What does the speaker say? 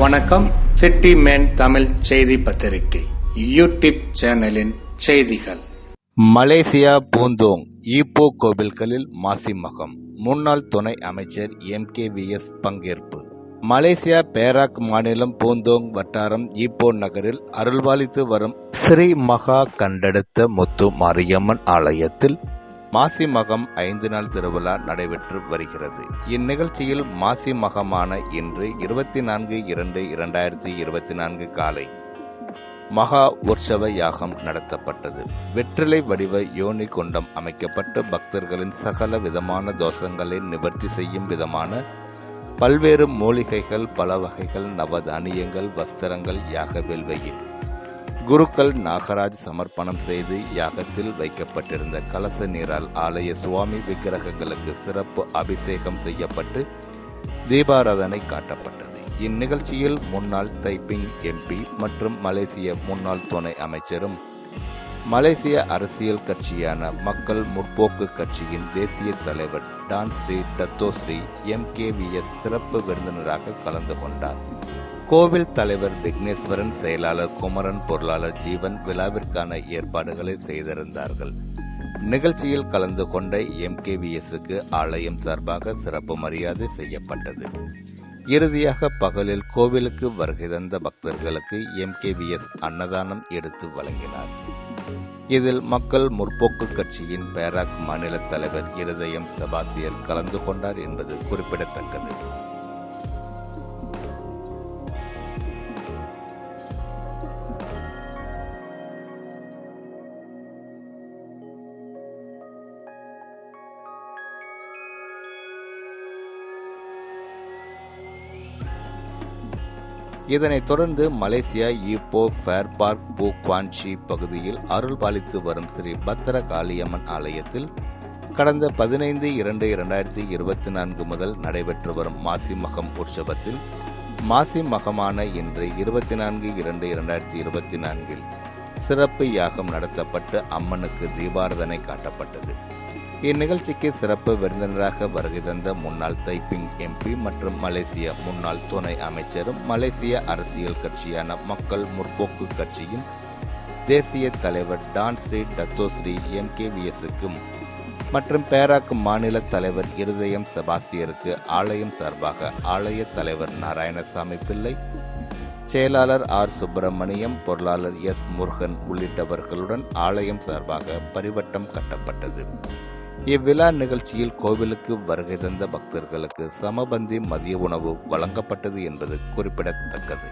வணக்கம். City man Tamil செய்தி பத்திரிகை. யூடியூப் சேனலின் செய்திகள். மலேசியா பூந்தோங் ஈப்போ கோவில்களில் மாசிமகம் முன்னாள் துணை அமைச்சர் எம் கே வி எஸ் பங்கேற்பு. மலேசியா பேராக் மாநிலம் பூந்தோங் வட்டாரம் ஈப்போ நகரில் அருள்வாளித்து வரும் ஸ்ரீ மகா கண்டெடுத்த முத்து மாரியம்மன் ஆலயத்தில் மாசி மகம் ஐந்து நாள் திருவிழா நடைபெற்று வருகிறது. இந்நிகழ்ச்சியில் மாசி மகமான இன்று இருபத்தி நான்கு இரண்டு இரண்டாயிரத்தி இருபத்தி நான்கு காலை மகா உற்சவ யாகம் நடத்தப்பட்டது. வெற்றிலை வடிவ யோனி குண்டம் அமைக்கப்பட்டு பக்தர்களின் சகல விதமான தோஷங்களை நிவர்த்தி செய்யும் விதமான பல்வேறு மூலிகைகள் பல வகைகள் நவதானியங்கள் வஸ்திரங்கள் யாக வெல்வையில் குருக்கள் நாகராஜ் சமர்ப்பணம் செய்து யாகத்தில் வைக்கப்பட்டிருந்த கலச நீரால் ஆலய சுவாமி விக்கிரகங்களுக்கு சிறப்பு அபிஷேகம் செய்யப்பட்டு தீபாராதனை காட்டப்பட்டது. இந்நிகழ்ச்சியில் முன்னாள் தைப்பிங் எம்பி மற்றும் மலேசிய முன்னாள் துணை அமைச்சரும் மலேசிய அரசியல் கட்சியான மக்கள் முற்போக்கு கட்சியின் தேசிய தலைவர் Tan Sri Dato Sri M K V S சிறப்பு விருந்தினராக கலந்து கொண்டார். கோவில் தலைவர் விக்னேஸ்வரன் செயலாளர் குமரன் பொருளாளர் ஜீவன் விழாவிற்கான ஏற்பாடுகளை செய்திருந்தார்கள். நிகழ்ச்சியில் கலந்து கொண்ட எம் கே வி எஸ்க்கு ஆலயம் சார்பாக சிறப்பு மரியாதை செய்யப்பட்டது. இறுதியாக பகலில் கோவிலுக்கு வருகை தந்த பக்தர்களுக்கு எம் கே வி எஸ் அன்னதானம் எடுத்து வழங்கினார். இதில் மக்கள் முற்போக்கு கட்சியின் பேராக் மாநில தலைவர் இருதயம் செபாசியர் கலந்து கொண்டார் என்பது குறிப்பிடத்தக்கது. இதனைத் தொடர்ந்து மலேசியா ஈப்போ ஃபேர் பார்க் பூ குவான்ஷி பகுதியில் அருள் பாலித்து வரும் ஸ்ரீ பத்திர காளியம்மன் ஆலயத்தில் கடந்த பதினைந்து இரண்டு இரண்டாயிரத்தி இருபத்தி நான்கு முதல் நடைபெற்று வரும் மாசி மகம் உற்சவத்தில் மாசி மகமான இன்று இருபத்தி நான்கு இரண்டு இரண்டாயிரத்தி இருபத்தி நான்கில் சிறப்பு யாகம் நடத்தப்பட்டு அம்மனுக்கு தீபாரதனை காட்டப்பட்டது. இந்நிகழ்ச்சிக்கு சிறப்பு விருந்தினராக வருகை தந்த முன்னாள் தைப்பிங் எம்பி மற்றும் மலேசிய முன்னாள் துணை அமைச்சரும் மலேசிய அரசியல் கட்சியான மக்கள் முற்போக்கு கட்சியின் தேசிய தலைவர் Tan Sri Dato Sri M. K. மற்றும் பேராக் மாநில தலைவர் இருதயம் செபாஸ்தியருக்கு ஆலயம் சார்பாக ஆலய தலைவர் நாராயணசாமி பிள்ளை செயலாளர் ஆர். சுப்பிரமணியம் பொருளாளர் எஸ். முருகன் உள்ளிட்டவர்களுடன் ஆலயம் சார்பாக பரிவட்டம் கட்டப்பட்டது. இவ்விழா நிகழ்ச்சியில் கோவிலுக்கு வருகை தந்த பக்தர்களுக்கு சமபந்தி மதிய உணவு வழங்கப்பட்டது என்பது குறிப்பிடத்தக்கது.